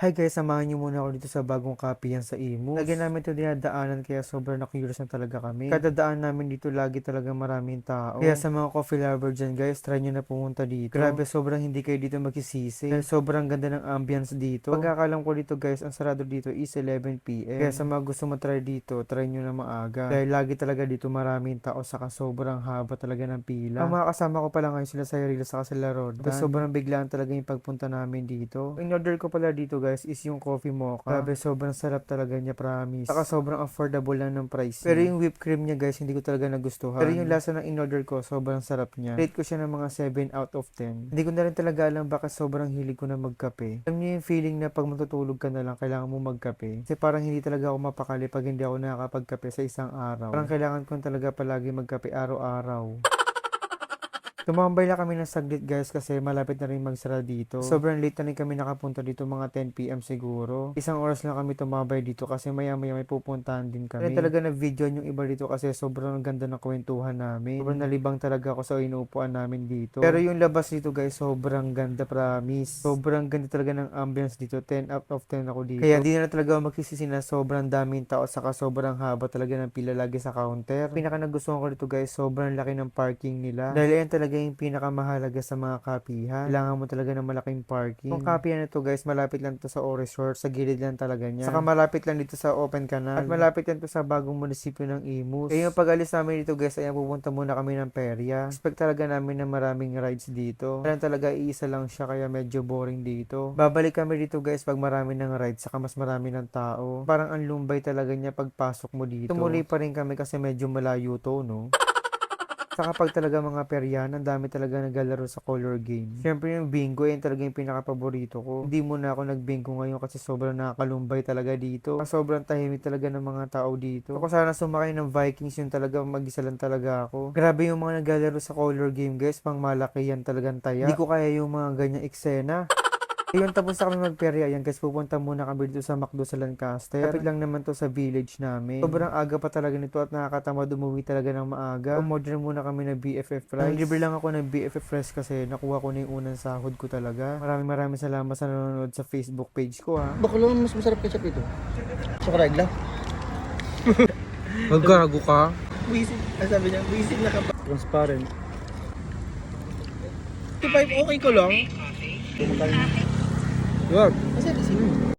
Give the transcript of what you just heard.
Hi guys, samahan niyo muna ako dito sa bagong copy yan sa Imo. Lagi namin ito dinadaanan kaya sobrang na-curious na talaga kami. Kada daan namin dito lagi talaga maraming tao. Kaya sa mga coffee lover dyan guys, try nyo na pumunta dito. Grabe, sobrang hindi kayo dito magsisisi. Dahil sobrang ganda ng ambience dito. Pagkakalam ko dito guys, ang sarado dito is 11pm. Kaya sa mga gusto matry dito, try nyo na maaga. Dahil lagi talaga dito maraming tao saka sobrang haba talaga ng pila. Ang mga kasama ko pala ngayon sila sa Yarila saka sila Rodan. Sobrang biglaan talaga yung pagpunta namin dito. In order ko pala dito guys is yung coffee mocha. Grabe, sobrang sarap talaga niya, promise. Saka sobrang affordable lang ng price. Pero yung whipped cream niya guys, hindi ko talaga nagustuhan. Pero yung lasa ng in order ko, sobrang sarap niya. Rate ko siya ng mga 7 out of 10. Hindi ko na rin talaga alam baka sobrang hilig ko na magkape. Alam niyo yung feeling na pag matutulog ka na lang, kailangan mo magkape. Kasi parang hindi talaga ako mapakali pag hindi ako nakakapagkape sa isang araw. Parang kailangan ko talaga palagi magkape araw-araw. Tumambay lang kami ng saglit guys kasi malapit na rin magsara dito. Sobrang late na rin kami nakapunta dito mga 10pm siguro. Isang oras lang kami tumambay dito kasi maya maya may pupuntahan din kami. Kaya talaga na video yung iba dito kasi sobrang ganda ng kwentuhan namin. Sobrang nalibang talaga ako sa inuupuan namin dito. Pero yung labas dito guys sobrang ganda promise. Sobrang ganda talaga ng ambience dito. 10 out of 10 ako dito. Kaya di na talaga ako magsisisi na sobrang daming tao saka sobrang haba talaga ng pila lagi sa counter. Pinaka nagustuhan ko dito guys sobrang laki ng parking nila. Dahil yan talaga yung pinakamahalaga sa mga kapihan. Kailangan mo talaga ng malaking parking. Yung kapihan na to guys, malapit lang to sa O Resort. Sa gilid lang talaga niya. Saka malapit lang dito sa Open Canal. At malapit lang to sa bagong munisipyo ng Imus. Kaya yung pag-alis namin dito guys, ayan pupunta muna kami ng Peria. Expect talaga namin na maraming rides dito. Kaya talaga iisa lang siya kaya medyo boring dito. Babalik kami dito guys pag marami ng rides saka mas marami ng tao. Parang ang lumbay talaga niya pagpasok mo dito. Tumuloy pa rin kami kasi medyo malayo to, no? Saka pag talaga mga peryan, ang dami talaga naglalaro sa color game. Siyempre yung bingo, yan talaga yung pinaka-paborito ko. Hindi muna ako nag-bingo ngayon kasi sobrang nakakalumbay talaga dito. Sobrang tahimik talaga ng mga tao dito. Ako sana sumakay ng Vikings, yun talaga mag-isa lang talaga ako. Grabe yung mga naglalaro sa color game guys, pang malaki yan talagang taya. Hindi ko kaya yung mga ganyang eksena. Ayun, tapos na kami magperya. Yan guys, pupunta muna kami dito sa McDo sa Lancaster. Kapit lang naman to sa village namin. Sobrang aga pa talaga nito at nakakatama umuwi talaga ng maaga. Umorder muna kami ng BFF fries. Libre lang ako ng BFF fries kasi nakuha ko na yung unang sahod ko talaga. Maraming maraming salamat sa nanonood sa Facebook page ko ha. Baka lang mas masarap ketchup ito. Chocolate lang. Maggago ka? Wisit. Ah, sabi niya, wisit na ka pa. Transparent. 25 okay ko lang. Wag. Kasi kasi